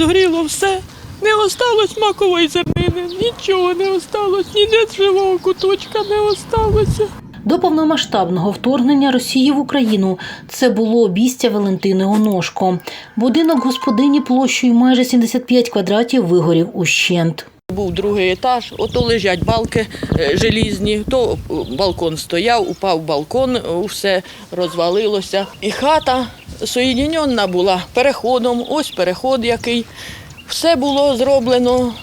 згоріло все. Не осталось макової зернини, нічого не осталось, ніде живого куточка не осталося. До повномасштабного вторгнення Росії в Україну це було обістя Валентини Оношко. Будинок господині площею майже 75 квадратів вигорів ущент. Був другий етаж, ото лежать балки е, желізні, то е, балкон стояв, упав балкон, все розвалилося. І хата соєдінена була переходом, ось переход який. Все було зроблено,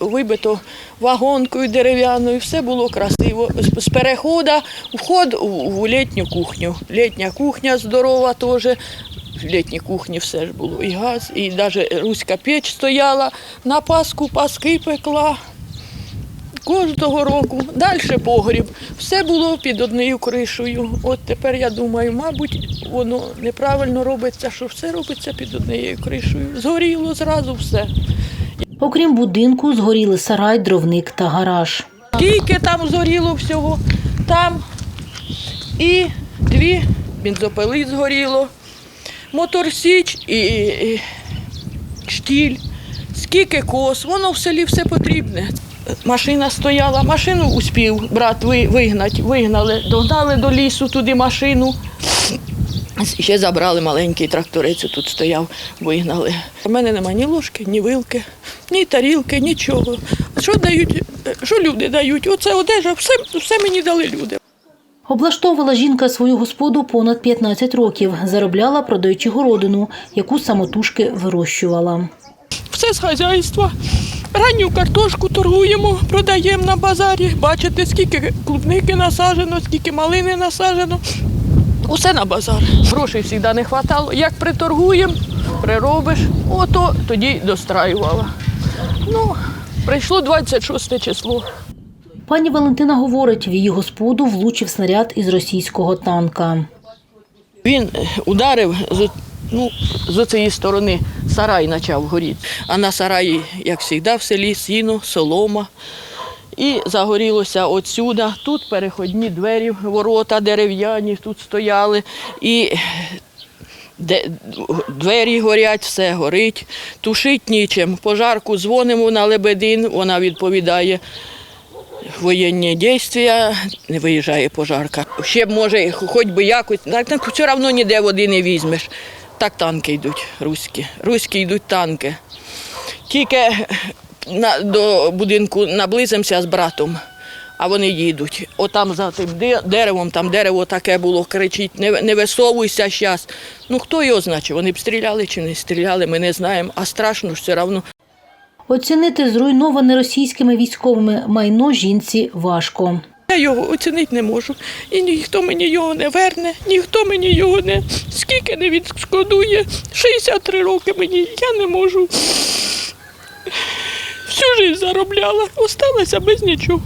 вибито вагонкою дерев'яною, все було красиво. З- перехода вход в літню кухню. Літня кухня здорова теж. В літній кухні все ж було. І газ, і навіть руська печ стояла, на Пасху паски пекла. Кожного року. Далі погріб. Все було під однією кришею. От тепер я думаю, мабуть, воно неправильно робиться, що все робиться під однією кришею. Згоріло зразу все. Окрім будинку, згоріли сарай, дровник та гараж. Скільки там згоріло всього, там і дві бензопили згоріло, моторсіч і, і штіль, скільки кос, воно в селі все потрібне. Машина стояла, машину успів брат вигнати, вигнали, догнали до лісу туди машину. Ще забрали маленький тракторець, тут стояв, вигнали. У мене немає ні ложки, ні вилки, ні тарілки, нічого. Що дають, що люди дають? Оце одежа, все, все мені дали люди. Облаштовувала жінка свою господу понад 15 років. Заробляла, продаючи городину, яку самотужки вирощувала. Все з хазяйства. Ранню картошку торгуємо, продаємо на базарі. Бачите, скільки клубники насаджено, скільки малини насаджено. Усе на базар. Грошей завжди не вистачало. Як приторгуємо, приробиш, ото тоді достраювала. Ну, прийшло 26 число. Пані Валентина говорить, в її господу влучив снаряд із російського танка. Він ударив з, ну, з цієї сторони сарай почав горіти. А на сараї, як завжди, в селі сіно, солома. І загорілося отсюди. Тут переходні двері, ворота дерев'яні тут стояли. І двері горять, все горить, тушить нічим. Пожарку дзвонимо на Лебедин, вона відповідає. Воєнні дійства, не виїжджає пожарка. Ще може, хоч би якось, так все одно ніде води не візьмеш. Так танки йдуть, руські. Руські йдуть танки. Тільки на, до будинку наблизимося з братом, а вони їдуть. Отам за тим деревом, там дерево таке було, кричить, не, не висовуйся зараз. Ну хто його значить? Вони б стріляли чи не стріляли, ми не знаємо, а страшно ж все одно. Оцінити зруйноване російськими військовими майно жінці важко. Я його оцінити не можу. І ніхто мені його не верне, ніхто мені його не скільки не відшкодує. 63 роки мені, я не можу. Всю життя заробляла, осталася без нічого.